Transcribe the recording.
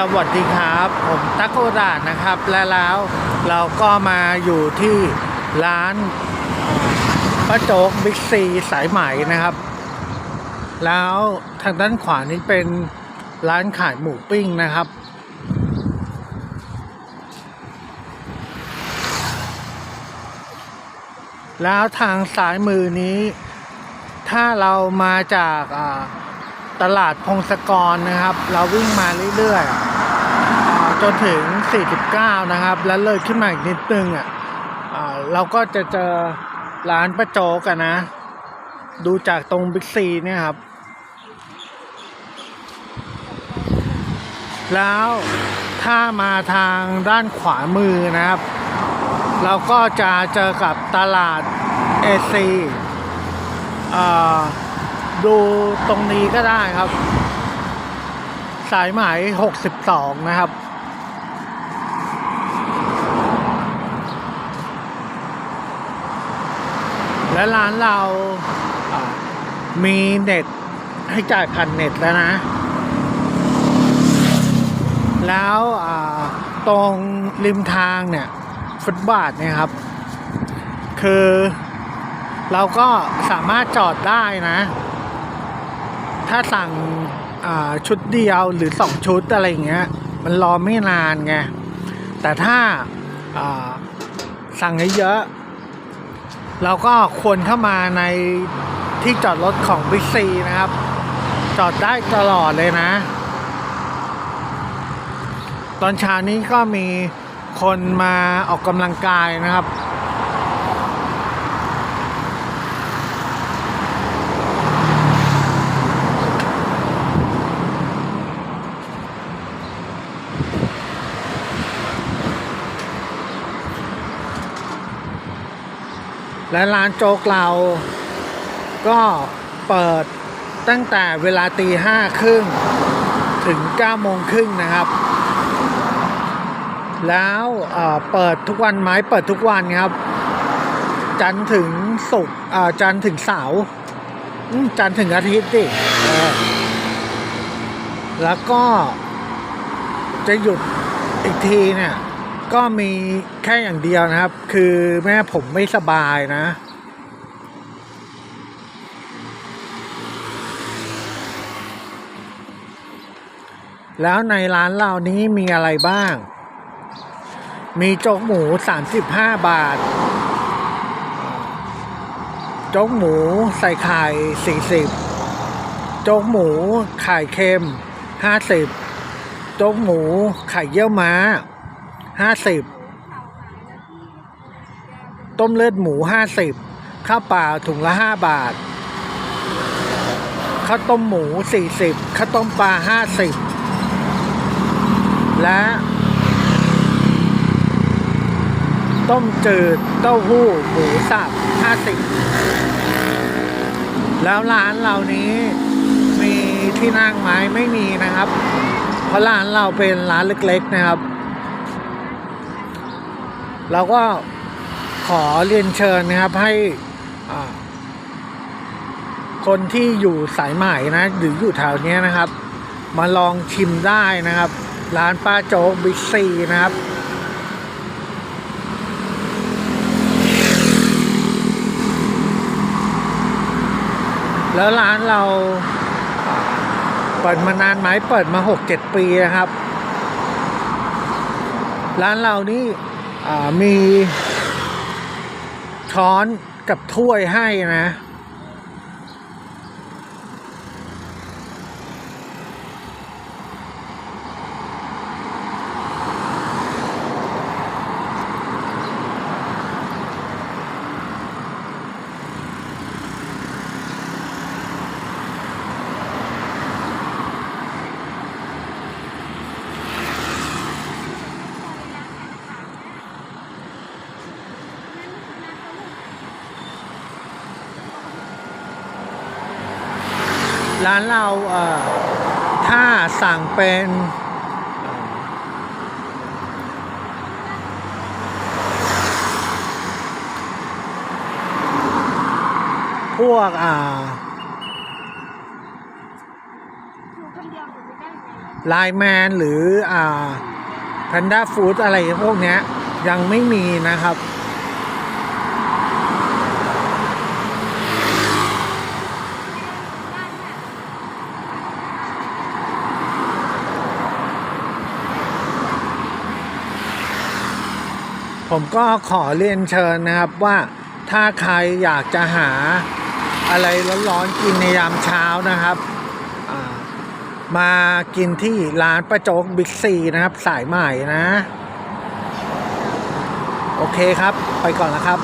สวัสดีครับ ผมตั๊กโอดาดนะครับ และแล้วเราก็มาอยู่ที่ร้านป้าโจ๊กบิ๊กซีสายไหมนะครับ แล้วทางด้านขวานี้เป็นร้านขายหมูปิ้งนะครับ แล้วทางซ้ายมือนี้ ถ้าเรามาจากตลาดพงศกรนะครับ เราวิ่งมาเรื่อยๆ จนถึง 49 นะครับ แล้วเลยขึ้นมาอีกนิดนึงอะเราก็จะเจอร้านประโจกันนะ ดูจากตรงบิ๊กซีเนี่ยครับ แล้วถ้ามาทางด้านขวามือนะครับ เราก็จะเจอกับตลาดเอซีดูตรงนี้ก็ได้ครับ สายไหม 62 นะครับ และร้านเรามีเน็ตให้จ่ายผ่านเน็ตแล้วนะ แล้วตรงริมทางเนี่ย ฟุตบาทเนี่ยครับ คือเราก็สามารถจอดได้นะ ถ้าสั่งชุดเดียวหรือสองชุดอะไรอย่างเงี้ย มันรอไม่นานไง แต่ถ้าสั่งเยอะ เราก็ควรเข้ามาในที่จอดรถของบิ๊กซีนะครับ จอดได้ตลอดเลยนะ ตอนเช้านี้ก็มีคนมาออกกำลังกายนะครับ และร้านโจ๊กเราก็เปิดตั้งแต่เวลาตีห้าครึ่งถึงเก้าโมงครึ่งนะครับ แล้วเอ่อเปิดทุกวันไหมเปิดทุกวันครับ จันถึงศุกร์เอ่อจันถึงเสาร์จันถึงอาทิตย์ดิแล้วก็จะหยุดอีกทีเนี่ย ก็มีแค่อย่างเดียวนะครับ คือแม่ผมไม่สบายนะ แล้วในร้านเรานี้มีอะไรบ้าง มีโจ๊กหมู 35 บาท โจ๊กหมูใส่ไข่ 40 โจ๊กหมูไข่เค็ม 50 โจ๊กหมูไข่เยี่ยวม้า 50ต้มเลือดหมู50ข้าวเปล่าถุงละ5บาทข้าวต้มหมู40ข้าวต้มปลา50และต้มจืดเต้าหู้หมูสับ50แล้วร้านเรานี้มีที่นั่งไหมไม่มีนะครับ เพราะร้านเราเป็นร้านเล็กๆนะครับ เราก็ขอเรียนเชิญนะครับให้คนที่อยู่สายใหม่นะ หรืออยู่แถวนี้นะครับ มาลองชิมได้นะครับ ร้านป้าโจ๊กบิ๊กซีนะครับแล้วร้านเราเปิดมานานไหมเปิดมาหกเจ็ดปีนะครับ ร้านเรานี่ มีช้อนกับถ้วยให้นะ ร้านเราเอ่อถ้าสั่งเป็นพวกอ่ายวหนูไม่ไลแมนหรืออ่าแพนด้าฟู้ดอะไรพวกเนี้ยยังไม่มีนะครับ ผมก็ขอเรียนเชิญนะครับว่าถ้าใครอยากจะหาอะไรร้อนๆกินในยามเช้านะครับมากินที่ร้านประโจกบิ๊กซีนะครับสายใหม่นะ โอเคครับ ไปก่อนนะครับ